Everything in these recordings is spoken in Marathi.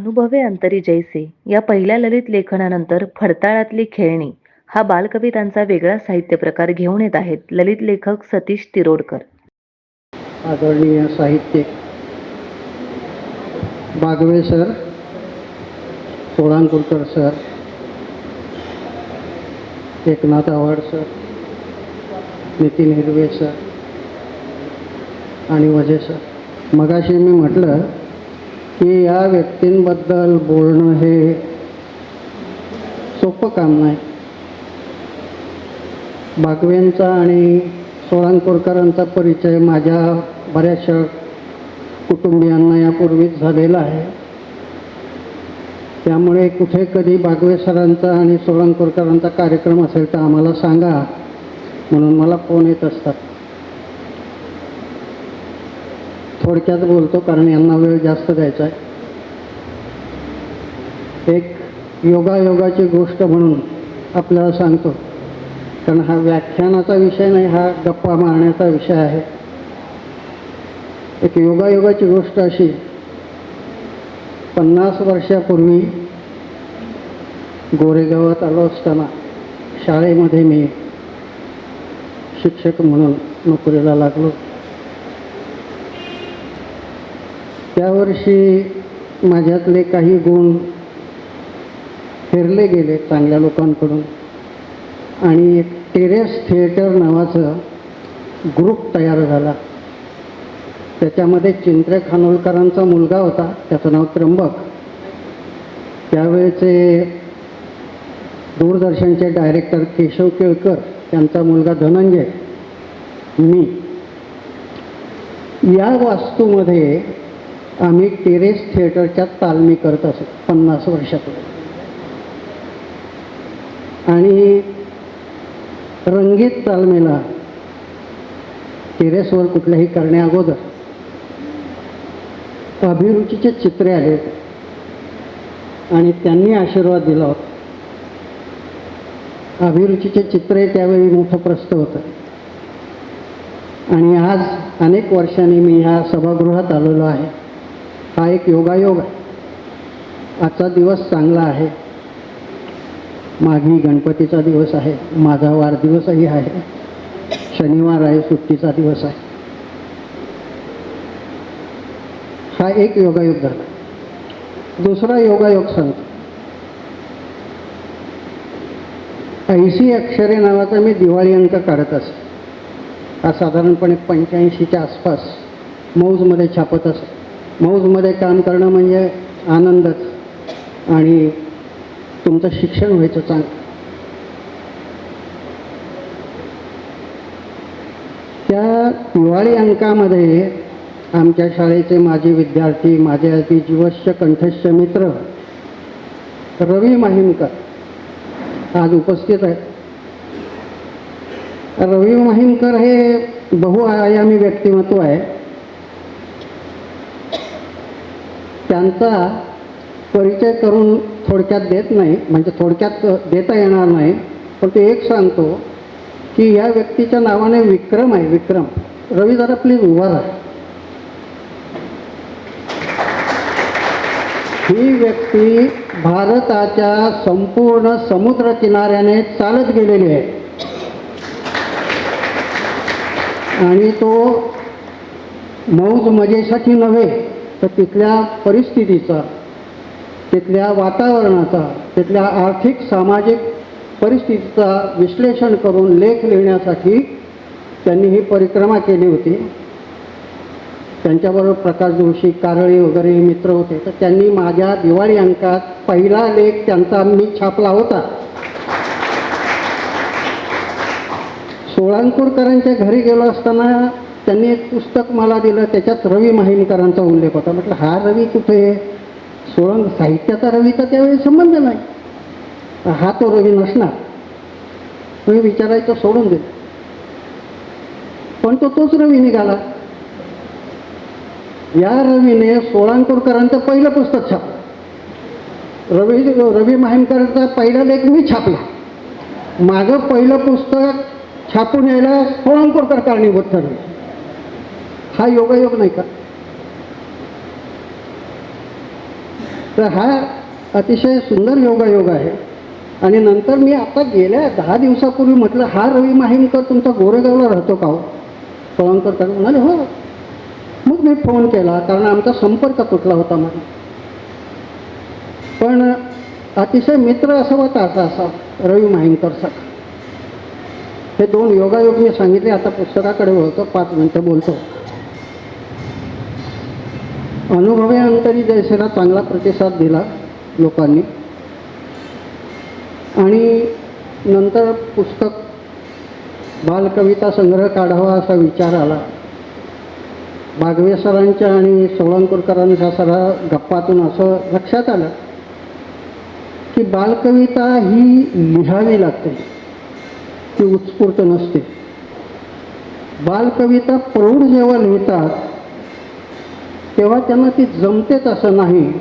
अनुभवे अंतरी जैसे. या पहिल्या ललित लेखनानंतर फडताळातली खेळणी हा बालकवितांचा वेगळा साहित्य प्रकार घेऊन येत आहेत. ललित लेखक सतीश तिरोडकर. आदरणीय साहित्यिक Bagwe sir Solankurkar sir Eknath Awhad sir Nitin Hirve sir आणि वजे सर. मगाशी मी म्हटलं की या व्यक्तींबद्दल बोलणं हे सोपं काम नाही. बागवेंचा आणि सोळांकोरकरांचा परिचय माझ्या बऱ्याचशा कुटुंबियांना यापूर्वीच झालेला आहे. त्यामुळे कुठे कधी बागवे सरांचा आणि सोळंकोरकरांचा कार्यक्रम असेल तर आम्हाला सांगा म्हणून मला फोन येत असतात. थोडक्यात बोलतो कारण यांना वेळ जास्त द्यायचा आहे. एक योगायोगाची गोष्ट म्हणून आपल्याला सांगतो. कारण हा व्याख्यानाचा विषय नाही हा गप्पा मारण्याचा विषय आहे. एक योगायोगाची गोष्ट अशी पन्नास वर्षापूर्वी गोरेगावात आलो असताना शाळेमध्ये मी शिक्षक म्हणून नोकरीला लागलो. त्यावर्षी माझ्यातले काही गुण फिरले गेले चांगल्या लोकांकडून. आणि एक टेरेस थिएटर नावाचं ग्रुप तयार झाला. त्याच्यामध्ये चिंत्रे खानोलकरांचा मुलगा होता त्याचं नाव त्र्यंबक. त्यावेळेचे दूरदर्शनचे डायरेक्टर केशव केळकर त्यांचा मुलगा धनंजय मी. या वास्तूमध्ये आम्ही टेरेस थिएटरच्या तालमी करत असो पन्नास वर्षापूर्वी. आणि रंगीत तालमीला टेरेसवर कुठल्याही करण्याअगोदर अभिरुचीचे चित्रे आले होते. आणि त्यांनी आशीर्वाद दिला होता. अभिरुचीचे चित्रे त्यावेळी मोठं प्रस्त होतं. आणि आज अनेक वर्षांनी मी ह्या सभागृहात आलेलो आहे. हा एक योगायोग आहे. आजचा दिवस चांगला आहे. माघी गणपतीचा दिवस आहे. माझा वाढदिवसही आहे. शनिवार आहे सुट्टीचा दिवस आहे. हा एक योगायोग झाला. दुसरा योगायोग सांगतो. ऐंशी अक्षरे नावाचा मी दिवाळी अंक काढत असे. हा साधारणपणे पंच्याऐंशीच्या आसपास मौजमध्ये छापत असे. मौजमध्ये काम करणं म्हणजे आनंदच आणि तुमचं शिक्षण व्हायचं चांग त्या दिवाळी अंकामध्ये आमच्या शाळेचे माजी विद्यार्थी माझे अगदी जीवश्य कंठस्थ मित्र रवी माहिमकर आज उपस्थित आहेत. रवी माहिमकर हे बहुआयामी व्यक्तिमत्व आहे. त्यांचा परिचय करून थोडक्यात देत नाही म्हणजे थोडक्यात देता येणार नाही पण ते एक सांगतो की या व्यक्तीच्या नावाने विक्रम आहे विक्रम. रवी जरा प्लीज उभा राहा. ही व्यक्ती भारताच्या संपूर्ण समुद्र किनाऱ्याने चालत गेलेली आहे. आणि तो मौज मजेसाठी नव्हे तर तिथल्या परिस्थितीचा तिथल्या वातावरणाचा तिथल्या आर्थिक सामाजिक परिस्थितीचा विश्लेषण करून लेख लिहिण्यासाठी त्यांनी ही परिक्रमा केली होती. त्यांच्याबरोबर प्रकाश जोशी कारळी वगैरे हे मित्र होते. तर त्यांनी माझ्या दिवाळी अंकात पहिला लेख त्यांचा मी छापला होता. सोळांपूरकरांच्या घरी गेलो असताना त्यांनी एक पुस्तक मला दिलं त्याच्यात रवी माहिमकरांचा उल्लेख होता. म्हटलं हा रवी कुठे सोळंग साहित्याचा रवीचा त्यावेळी संबंध नाही? हा तो रवी नसणार. तुम्ही विचारायचं सोडून दे पण तो तोच रवी निघाला. या रवीने सोळांकोरकरांचं पहिलं पुस्तक छापलं. रवी रवी माहिमकरांचा पहिला लेख मी छापला. माझं पहिलं पुस्तक छापून यायला सोळांकोरकर कारणीभूत ठरले हा योगायोग नाही का? तर हा अतिशय सुंदर योगायोग आहे. आणि नंतर मी आता गेल्या दहा दिवसापूर्वी म्हटलं हा रवी माहीमकर तुमचा गोरेगावला राहतो का हो? कळंकर त्याला म्हणाले हो. मग मी फोन केला कारण आमचा संपर्क तुटला होता मला पण अतिशय मित्र असावा तर असा असा रवी माहीमकरचा हे दोन योगायोग मी सांगितले आता पुस्तकाकडे वळतो पाच मिनटं बोलतो. अनुभव्यानंतरही जयसेला चांगला प्रतिसाद दिला लोकांनी. आणि नंतर पुस्तक बालकविता संग्रह काढावा असा विचार आला. बागवे सरांच्या आणि सोळंकुरकरांच्या सरा गप्पातून असं लक्षात आलं की बालकविता ही लिहावी लागते ती उत्स्फूर्त नसते. बालकविता प्रौढ जेव्हा लिहितात तेव्हा त्यांना ती जमतेच असं नाही.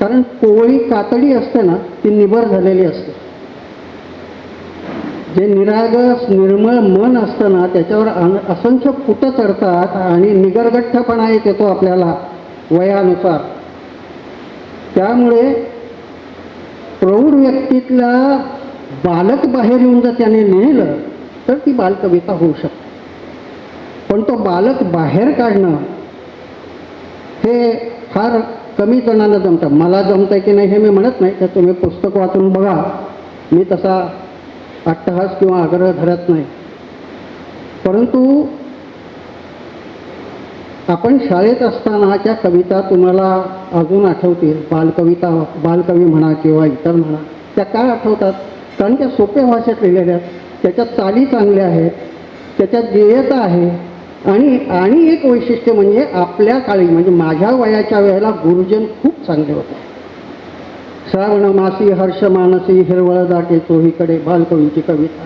कारण कोवळी कातडी असते ना ती निबर झालेली असते. जे निरागस निर्मळ मन असतं ना त्याच्यावर असंख्य पुटं चढतात आणि निगरगठ्ठपणा एक येतो आपल्याला वयानुसार. त्यामुळे प्रौढ व्यक्तीतला बालक बाहेर येऊन जर त्याने लिहिलं तर ती बालकविता होऊ शकते. पण तो बालक बाहेर काढणं हे फार कमी जणांना जमतं. मला जमतं की नाही हे मी म्हणत नाही तर तुम्ही पुस्तक वाचून बघा. मी तसा अट्टहास किंवा आग्रह धरत नाही. परंतु आपण शाळेत असतानाच्या कविता तुम्हाला अजून आठवतील. बालकविता बालकवी म्हणा किंवा इतर म्हणा त्या काय आठवतात? कारण त्या सोप्या भाषेत लिहिलेल्या आहेत. त्याच्यात चाली चांगल्या आहेत. त्याच्यात देयता आहे. आणि आणि एक वैशिष्ट्य म्हणजे आपल्या काळी म्हणजे माझ्या वयाच्या वेळेला गुरुजन खूप चांगले होते. श्रावण मासी हर्ष मानसी हिरवळ दाटे चोहीकडे बालकवींची कविता.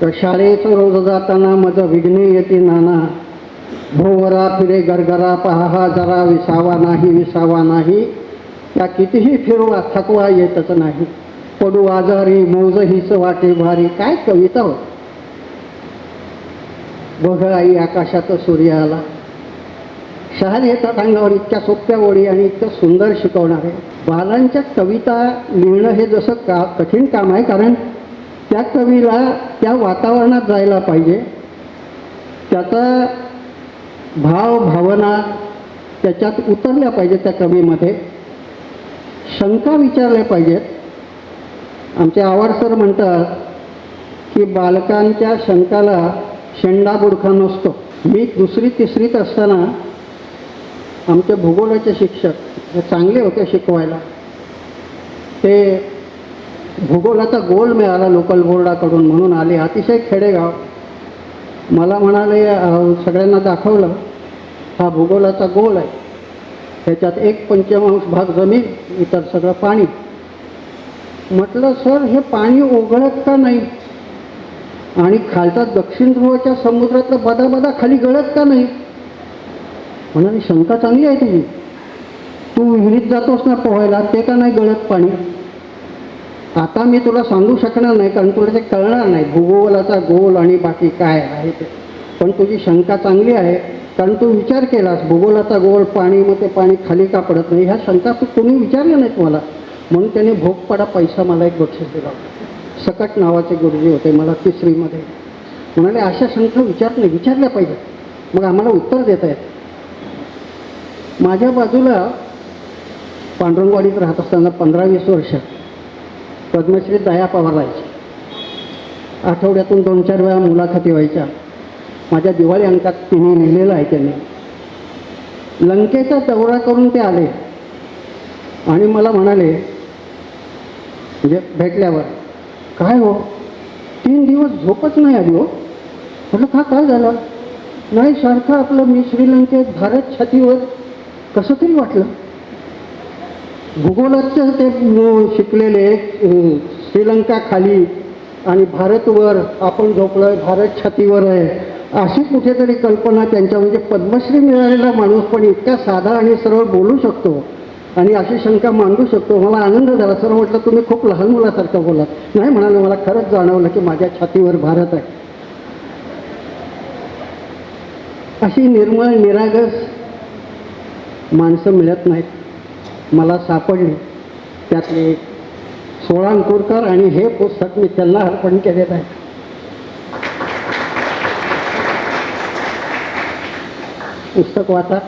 तर शाळेचं रोज जाताना मज विघ्ने येते नाना. भोवरा फिरे गरगरा पहा जरा विसावा नाही विसावा नाही. त्या कितीही फिरवा थकवा येतच नाही. पडू आजारी मौज हीच वाटे भारी. काय कविता होती. बघ आई आकाशात सूर्य आला शहाल येतात अंगावर इतक्या सोप्या ओळी आणि इतकं सुंदर शिकवणारे. बालांच्या कविता लिहिणं हे जसं का कठीण काम आहे कारण त्या कवीला त्या वातावरणात जायला पाहिजे. त्याचा भाव भावना त्याच्यात उतरल्या पाहिजेत त्या कवीमध्ये. शंका विचारल्या पाहिजेत. आमचे आवाड सर म्हणतात की बालकांच्या शंकाला शेंडा बुडखा नसतो. मी दुसरी तिसरीत असताना आमचे भूगोलाचे शिक्षक हे चांगले होते शिकवायला. ते भूगोलाचा गोल मिळाला लोकल बोर्डाकडून म्हणून आले. अतिशय खेडेगाव. मला म्हणाले सगळ्यांना दाखवलं हा भूगोलाचा गोल आहे. त्याच्यात एक पंचमांश भाग जमीन इतर सगळं पाणी. म्हटलं सर हे पाणी ओघळत का नाही? आणि खालचा दक्षिण ध्रुवाच्या समुद्रातला बदा बदा खाली गळत का नाही? म्हणाली शंका चांगली आहे तुझी. तू विहिरीत जातोस ना पोहायला ते का नाही गळत पाणी? आता मी तुला सांगू शकणार नाही कारण तुला ते कळणार नाही भूगोलाचा गोल आणि बाकी काय आहे ते. पण तुझी शंका चांगली आहे कारण तू विचार केलास भूगोलाचा गोल पाणी मग ते पाणी खाली का पडत नाही? ह्या शंका तू कोणी विचारल्या नाही तुम्हाला म्हणून त्याने भोगपडा पैसा मला एक बक्षीस दिला होता. सकट नावाचे गुरुजी होते मला तिसरीमध्ये म्हणाले अशा शंका विचार नाही विचारल्या पाहिजेत मग आम्हाला उत्तर देता येत. माझ्या बाजूला पांडुरंगवाडीत राहत असताना पंधरा वीस वर्ष पद्मश्री दया पवार राहायची. आठवड्यातून दोन चार वेळा मुलाखती व्हायच्या. माझ्या दिवाळी अंकात तिने लिहिलेलं आहे त्यांनी. लंकेचा दौरा करून ते आले. आणि मला म्हणाले म्हणजे भेटल्यावर काय हो? तीन दिवस झोपच नाही आली हो. म्हटलं का काय झालं? नाही सारखं आपलं मी श्रीलंकेत भारत छातीवर कसं तरी वाटलं. भूगोलाचं ते शिकलेले श्रीलंका खाली आणि भारतवर आपण झोपलोय भारत छातीवर आहे. अशी कुठेतरी कल्पना त्यांच्या म्हणजे पद्मश्री मिळालेला माणूस पण इतका साधा आणि सरळ बोलू शकतो. आणि अशी शंका मांडू शकतो. हो, मला आनंद झाला. सर म्हटलं तुम्ही खूप लहान मुलासारखं बोलात नाही म्हणाले मला खरंच जाणवलं की माझ्या छातीवर भारत आहे. अशी निर्मळ निरागस माणसं मिळत नाहीत. मला सापडले. त्यातले एक सोळा अंकुरकर आणि हे पुस्तक मी त्यांना अर्पण केलेलं आहे. पुस्तक वाचा.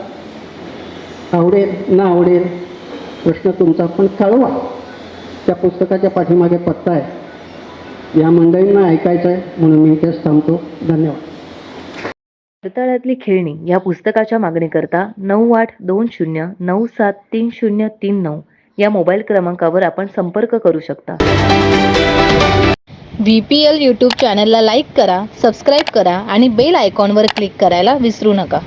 आवडेल ना आवडेल. प्रश्न तुमचा पण कळवा त्या पुस्तकाच्या पाठीमागे पत्ता आहे. या मंडळींना ऐकायचं आहे म्हणून मी इथेच थांबतो. धन्यवाद. फडताळातली खेळणी या पुस्तकाच्या मागणीकरता नऊ आठ दोन शून्य नऊ सात तीन शून्य तीन नऊ या मोबाईल क्रमांकावर आपण संपर्क करू शकता. व्ही पी एल यूट्यूब चॅनलला लाईक करा सबस्क्राईब करा आणि बेल आयकॉनवर क्लिक करायला विसरू नका.